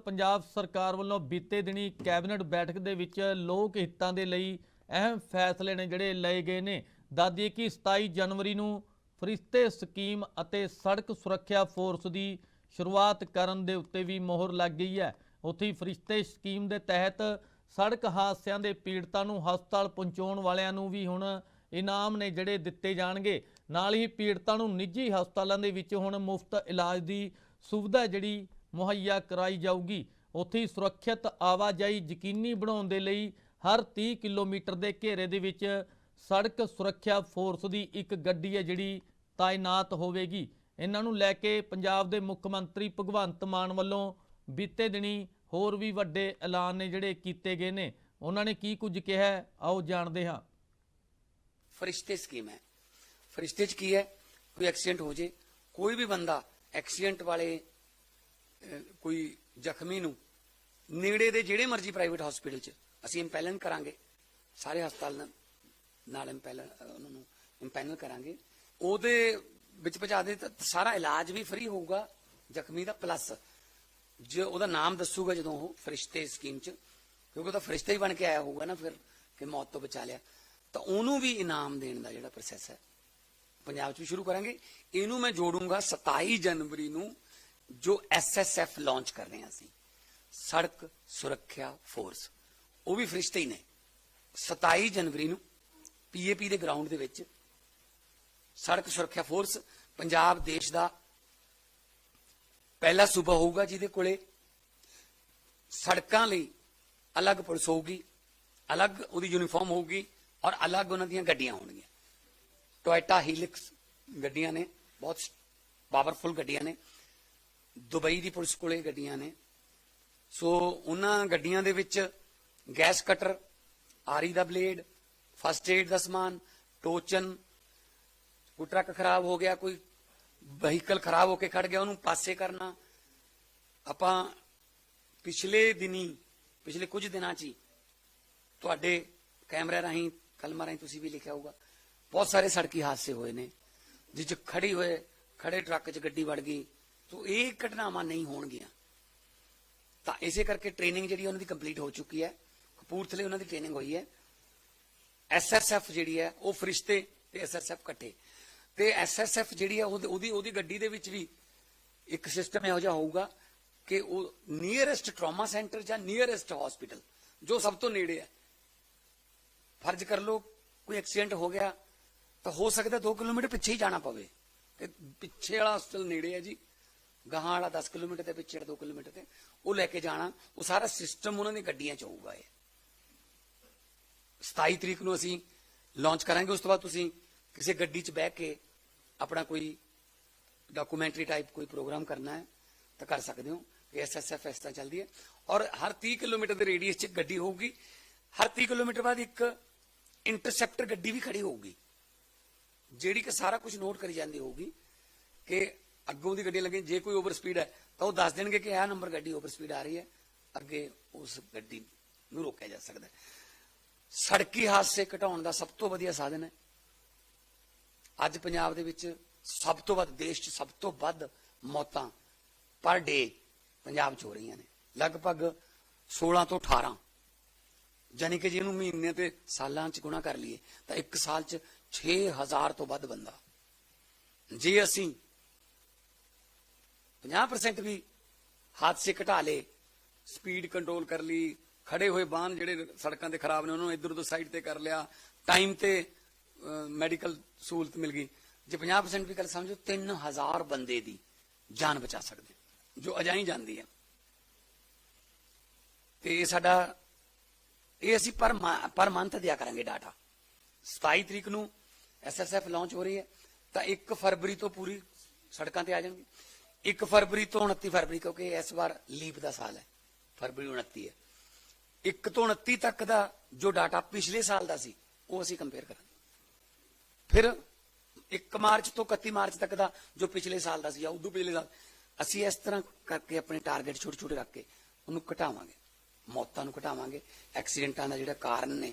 ਪੰਜਾਬ ਸਰਕਾਰ ਵੱਲੋਂ ਬੀਤੇ ਦਿਨੀ ਕੈਬਨਿਟ ਬੈਠਕ ਦੇ ਵਿੱਚ ਲੋਕ ਹਿੱਤਾਂ ਦੇ ਲਈ ਅਹਿਮ ਫੈਸਲੇ ਨੇ ਜਿਹੜੇ ਲਏ ਗਏ ਨੇ। ਦਾਦੀ ਕਿ 27 ਜਨਵਰੀ ਨੂੰ ਫਰਿਸ਼ਤੇ ਸਕੀਮ ਅਤੇ ਸੜਕ ਸੁਰੱਖਿਆ ਫੋਰਸ ਦੀ ਸ਼ੁਰੂਆਤ ਕਰਨ ਦੇ ਉੱਤੇ ਵੀ ਮੋਹਰ ਲੱਗ ਗਈ ਹੈ। ਉੱਥੇ ਫਰਿਸ਼ਤੇ ਸਕੀਮ ਦੇ ਤਹਿਤ ਸੜਕ ਹਾਦਸਿਆਂ ਦੇ ਪੀੜਤਾਂ ਨੂੰ ਹਸਪਤਾਲ ਪਹੁੰਚਾਉਣ ਵਾਲਿਆਂ ਨੂੰ ਵੀ ਹੁਣ ਇਨਾਮ ਨੇ ਜਿਹੜੇ ਦਿੱਤੇ ਜਾਣਗੇ। ਨਾਲ ਹੀ ਪੀੜਤਾਂ ਨੂੰ ਨਿੱਜੀ ਹਸਪਤਾਲਾਂ ਦੇ ਵਿੱਚ ਹੁਣ ਮੁਫਤ ਇਲਾਜ ਦੀ ਸੁਵਿਧਾ ਜਿਹੜੀ ਮੁਹੱਈਆ ਕਰਾਈ ਜਾਊਗੀ। ਉੱਥੇ ਹੀ ਸੁਰੱਖਿਅਤ ਆਵਾਜਾਈ ਯਕੀਨੀ ਬਣਾਉਣ ਦੇ ਲਈ ਹਰ 30 ਕਿਲੋਮੀਟਰ ਦੇ ਘੇਰੇ ਦੇ ਵਿੱਚ ਸੜਕ ਸੁਰੱਖਿਆ ਫੋਰਸ ਦੀ ਇੱਕ ਗੱਡੀ ਹੈ ਜਿਹੜੀ ਤਾਇਨਾਤ ਹੋਵੇਗੀ। ਇਹਨਾਂ ਨੂੰ ਲੈ ਕੇ ਪੰਜਾਬ ਦੇ ਮੁੱਖ ਮੰਤਰੀ ਭਗਵੰਤ ਮਾਨ ਵੱਲੋਂ ਬੀਤੇ ਦਿਨੀ ਹੋਰ ਵੀ ਵੱਡੇ ਐਲਾਨ ਨੇ ਜਿਹੜੇ ਕੀਤੇ ਗਏ ਨੇ। ਉਹਨਾਂ ਨੇ ਕੀ ਕੁਝ ਕਿਹਾ ਆਓ ਜਾਣਦੇ ਹਾਂ। ਫਰਿਸ਼ਤੇ ਸਕੀਮ ਹੈ। ਫਰਿਸ਼ਤੇ ਚ ਕੀ ਹੈ? ਕੋਈ ਐਕਸੀਡੈਂਟ ਹੋ ਜੇ, ਕੋਈ ਵੀ ਬੰਦਾ ਐਕਸੀਡੈਂਟ ਵਾਲੇ ਕੋਈ ਜ਼ਖਮੀ ਨੂੰ ਨੇੜੇ ਦੇ ਜਿਹੜੇ ਮਰਜ਼ੀ ਪ੍ਰਾਈਵੇਟ ਹਸਪੀਟਲ ਚ ਅਸੀਂ ਇੰਪੈਲਨ ਕਰਾਂਗੇ, ਸਾਰੇ ਹਸਪਤਾਲ ਨਾਲ- ਨਾਲ ਇੰਪੈਲਨ ਉਹਨਾਂ ਨੂੰ ਇੰਪੈਨਲ ਕਰਾਂਗੇ। ਉਹਦੇ ਵਿੱਚ ਪਹੁੰਚਾ ਦੇ ਤਾਂ ਸਾਰਾ ਇਲਾਜ ਵੀ ਫ੍ਰੀ ਹੋਊਗਾ, ਜ਼ਖਮੀ ਦਾ ਪਲੱਸ ਜੇ ਉਹਦਾ ਨਾਮ ਦੱਸੂਗਾ ਜਦੋਂ ਉਹ ਫਰਿਸ਼ਤੇ ਸਕੀਮ ਚ, ਕਿਉਂਕਿ ਉਹ ਤਾਂ ਫਰਿਸ਼ਤਾ ਹੀ ਬਣ ਕੇ ਆਇਆ ਹੋਊਗਾ ਨਾ ਫਿਰ ਕਿ ਮੌਤ ਤੋਂ ਬਚਾ ਲਿਆ। ਤਾਂ ਉਹਨੂੰ ਵੀ ਇਨਾਮ ਦੇਣ ਦਾ ਜਿਹੜਾ ਪ੍ਰੋਸੈਸ ਹੈ। ਪੰਜਾਬ 'ਚ ਵੀ ਸ਼ੁਰੂ ਕਰਾਂਗੇ। ਇਹਨੂੰ ਮੈਂ ਜੋੜੂੰਗਾ 27 ਜਨਵਰੀ ਨੂੰ ਜੋ ਐਸਐਸਐਫ ਲਾਂਚ ਕਰ ਰਹੇ ਹਾਂ ਅਸੀਂ, ਸੜਕ ਸੁਰੱਖਿਆ ਫੋਰਸ ਉਹ ਵੀ ਫਰਿਸ਼ਤੇ ਹੀ ਨੇ। 27 ਜਨਵਰੀ ਨੂੰ ਪੀਏਪੀ ਦੇ ਗਰਾਊਂਡ ਦੇ ਵਿੱਚ ਸੜਕ ਸੁਰੱਖਿਆ ਫੋਰਸ ਪੰਜਾਬ ਦੇਸ਼ ਦਾ ਪਹਿਲਾ ਸੂਬਾ ਹੋਊਗਾ ਜਿਹਦੇ ਕੋਲੇ ਸੜਕਾਂ ਲਈ ਅਲੱਗ ਪੁਲਿਸ ਹੋਊਗੀ, ਅਲੱਗ ਉਹਦੀ ਯੂਨੀਫਾਰਮ ਹੋਊਗੀ ਔਰ ਅਲੱਗ ਉਹਨਾਂ ਦੀਆਂ ਗੱਡੀਆਂ ਹੋਣਗੀਆਂ। ਟੋਇਟਾ ਹੀਲਿਕਸ ਗੱਡੀਆਂ ਨੇ, ਬਹੁਤ ਪਾਵਰਫੁਲ ਗੱਡੀਆਂ ਨੇ। ਦੁਬਈ ਦੀ ਪੁਲਿਸ ਕੋਲੇ ਗੱਡੀਆਂ ਨੇ। ਸੋ ਉਹਨਾਂ ਗੱਡੀਆਂ ਦੇ ਵਿੱਚ ਗੈਸ ਕਟਰ, ਆਰੀ ਦਾ ਬਲੇਡ, ਫਸਟ ਏਡ ਦਾ ਸਮਾਨ, ਟੋਚਨ, ਕੋਈ ਟਰੱਕ ਖਰਾਬ ਹੋ ਗਿਆ, ਕੋਈ ਵਹੀਕਲ ਖਰਾਬ ਹੋ ਕੇ ਖੜ ਗਿਆ, ਉਹਨੂੰ ਪਾਸੇ ਕਰਨਾ। ਆਪਾਂ ਪਿਛਲੇ ਦਿਨੀ, ਪਿਛਲੇ ਕੁਝ ਦਿਨਾਂ 'ਚ ਹੀ ਤੁਹਾਡੇ ਕੈਮਰੇ ਰਾਹੀਂ, ਕਲਮਾਂ ਰਾਹੀਂ ਤੁਸੀਂ ਵੀ ਲਿਖਿਆ ਹੋਊਗਾ। ਬਹੁਤ ਸਾਰੇ ਸੜਕੀ ਹਾਦਸੇ ਹੋਏ ਨੇ ਜਿਸ 'ਚ ਖੜੀ ਹੋਏ, ਖੜੇ ਟਰੱਕ 'ਚ ਗੱਡੀ ਵੜ ਗਈ। ਤੋ ਇਹ ਘਟਨਾਵਾਂ ਨਹੀਂ ਹੋਣਗੀਆਂ। ਤਾਂ ਇਸੇ ਕਰਕੇ ਟ੍ਰੇਨਿੰਗ ਜਿਹੜੀ ਉਹਨਾਂ ਦੀ ਕੰਪਲੀਟ ਹੋ ਚੁੱਕੀ ਹੈ। ਕਪੂਰਥਲੇ ਉਹਨਾਂ ਦੀ ਟ੍ਰੇਨਿੰਗ ਹੋਈ ਹੈ। ਐਸਐਸਐਫ ਜਿਹੜੀ ਹੈ, ਉਹ ਫਰਿਸ਼ਤੇ ਤੇ ਐਸਐਸਐਫ ਇਕੱਠੇ। ਤੇ ਐਸਐਸਐਫ ਜਿਹੜੀ ਹੈ ਉਹਦੀ ਉਹਦੀ ਗੱਡੀ ਦੇ ਵਿੱਚ ਵੀ ਇੱਕ ਸਿਸਟਮ ਇਹੋ ਜਿਹਾ ਹੋਊਗਾ ਕਿ ਉਹ ਨੀਅਰੈਸਟ ਟਰਾਮਾ ਸੈਂਟਰ ਜਾਂ ਨੀਅਰੈਸਟ ਹਸਪੀਟਲ ਜੋ ਸਭ ਤੋਂ ਨੇੜੇ ਹੈ। ਫਰਜ਼ ਕਰ ਲਓ, ਕੋਈ ਐਕਸੀਡੈਂਟ ਹੋ ਗਿਆ, ਤਾਂ ਹੋ ਸਕਦਾ 2 ਕਿਲੋਮੀਟਰ ਪਿੱਛੇ ਹੀ ਜਾਣਾ ਪਵੇ। ਤੇ ਪਿੱਛੇ ਵਾਲਾ ਹਸਪਤਾਲ ਨੇੜੇ ਹੈ ਜੀ। ਗਾਹਾਂ ਵਾਲਾ 10 ਕਿਲੋਮੀਟਰ ਤੇ ਪਿੱਛੇ 2 ਕਿਲੋਮੀਟਰ ਤੇ, ਉਹ ਲੈ ਕੇ ਜਾਣਾ, ਉਹ ਸਾਰਾ ਸਿਸਟਮ ਉਹਨਾਂ ਦੀ ਗੱਡੀਆਂ 'ਚ ਹੋਊਗਾ ਇਹ। 27 ਤਰੀਕ ਨੂੰ ਅਸੀਂ ਲਾਂਚ ਕਰਾਂਗੇ, ਉਸ ਤੋਂ ਬਾਅਦ ਤੁਸੀਂ ਕਿਸੇ ਗੱਡੀ 'ਚ ਬਹਿ ਕੇ ਆਪਣਾ ਕੋਈ ਡਾਕੂਮੈਂਟਰੀ ਟਾਈਪ ਕੋਈ ਪ੍ਰੋਗਰਾਮ ਕਰਨਾ ਹੈ, ਤਾਂ ਕਰ ਸਕਦੇ ਹੋ, ਕਿ ਐਸਐਸਐਫ ਇਸ ਤਰ੍ਹਾਂ ਚੱਲਦੀ ਹੈ। ਔਰ ਹਰ 30 ਕਿਲੋਮੀਟਰ ਦੇ ਰੇਡੀਅਸ 'ਚ ਗੱਡੀ ਹੋਊਗੀ, ਹਰ 30 ਕਿਲੋਮੀਟਰ ਬਾਅਦ ਇੱਕ ਇੰਟਰਸੈਪਟਰ ਗੱਡੀ ਵੀ ਖੜੀ ਹੋਊਗੀ, ਜਿਹੜੀ ਕਿ ਸਾਰਾ ਕੁਝ ਨੋਟ ਕਰੀ ਜਾਂਦੀ ਹੋਊਗੀ ਕਿ ਅੱਗੋਂ ਦੀ ਗੱਡੀ ਲੱਗੇ, ਜੇ ਕੋਈ ਓਵਰ ਸਪੀਡ ਹੈ, ਤਾਂ ਉਹ ਦੱਸ ਦੇਣਗੇ ਕਿ ਇਹ ਨੰਬਰ ਗੱਡੀ ਓਵਰ ਸਪੀਡ ਆ ਰਹੀ ਹੈ। ਅੱਗੇ ਉਸ ਗੱਡੀ ਨੂੰ ਰੋਕਿਆ ਜਾ ਸਕਦਾ ਹੈ। ਸੜਕੀ ਹਾਦਸੇ ਘਟਾਉਣ ਦਾ ਸਭ ਤੋਂ ਵਧੀਆ ਸਾਧਨ ਹੈ। ਅੱਜ ਪੰਜਾਬ ਦੇ ਵਿੱਚ ਸਭ ਤੋਂ ਵੱਧ, ਦੇਸ਼ 'ਚ ਸਭ ਤੋਂ ਵੱਧ ਮੌਤਾਂ ਪਰ ਡੇ ਪੰਜਾਬ 'ਚ ਹੋ ਰਹੀਆਂ ਨੇ। ਲਗਭਗ 16 ਤੋਂ 18 ਜਾਨੀ ਕਿ ਜੇ ਇਹਨੂੰ ਮਹੀਨੇ ਤੇ ਸਾਲਾਂ 'ਚ ਗੁਣਾ ਕਰ ਲਈਏ, ਤਾਂ ਇੱਕ ਸਾਲ 'ਚ 6000 ਤੋਂ ਵੱਧ ਬੰਦਾ। ਜੇ ਅਸੀਂ 50% ਵੀ ਹਾਦਸੇ ਘਟਾ ਲੇ ਸਪੀਡ ਕੰਟਰੋਲ ਕਰ ਲਈ, ਖੜੇ ਹੋਏ ਵਾਹਨ ਜਿਹੜੇ ਸੜਕਾਂ ਤੇ ਖਰਾਬ ਨੇ, ਉਹਨਾਂ ਨੂੰ ਇੱਧਰ ਉੱਧਰ ਸਾਈਡ ਤੇ ਕਰ ਲਿਆ ਟਾਈਮ ਤੇ ਮੈਡੀਕਲ ਸਹੂਲਤ ਮਿਲ ਗਈ। ਜੇ 50% ਵੀ ਕਰ ਸਮਝੋ 3000 ਬੰਦੇ ਦੀ ਜਾਨ ਬਚਾ ਸਕਦੇ ਜੋ ਅਜਾਈ ਜਾਂਦੀ ਹੈ। ਤੇ ਇਹ ਸਾਡਾ, ਇਹ ਅਸੀਂ ਪਰ ਪਰ ਮੰਥ ਦਿਆ ਕਰਾਂਗੇ ਡਾਟਾ 27 ਤਰੀਕ ਨੂੰ ਐਸਐਸਐਫ ਲਾਂਚ ਹੋ ਰਹੀ ਹੈ, ਤਾਂ 1 ਫਰਵਰੀ ਤੋਂ ਪੂਰੀ ਸੜਕਾਂ ਤੇ ਆ ਜਾਣਗੇ। 1 ਫਰਵਰੀ ਤੋਂ 29 ਫਰਵਰੀ, ਕਿਉਂਕਿ ਇਸ ਵਾਰ ਲੀਪ ਦਾ ਸਾਲ ਹੈ। ਫਰਵਰੀ 29 ਹੈ। 1 ਤੋਂ 29 ਤੱਕ ਦਾ ਜੋ ਡਾਟਾ ਪਿਛਲੇ ਸਾਲ ਦਾ ਸੀ, ਉਹ ਅਸੀਂ ਕੰਪੇਅਰ ਕਰਾਂਗੇ। ਫਿਰ 1 ਮਾਰਚ ਤੋਂ 31 ਮਾਰਚ ਤੱਕ ਦਾ ਜੋ ਪਿਛਲੇ ਸਾਲ ਦਾ ਸੀ, ਜਾਂ ਉਦੋਂ ਪਿਛਲੇ ਸਾਲ, ਅਸੀਂ ਇਸ ਤਰ੍ਹਾਂ ਕਰਕੇ ਆਪਣੇ ਟਾਰਗੇਟ ਛੋਟੇ ਛੋਟੇ ਰੱਖ ਕੇ ਉਹਨੂੰ ਘਟਾਵਾਂਗੇ। ਮੌਤਾਂ ਨੂੰ ਘਟਾਵਾਂਗੇ। ਐਕਸੀਡੈਂਟਾਂ ਦਾ ਜਿਹੜਾ ਕਾਰਨ ਨੇ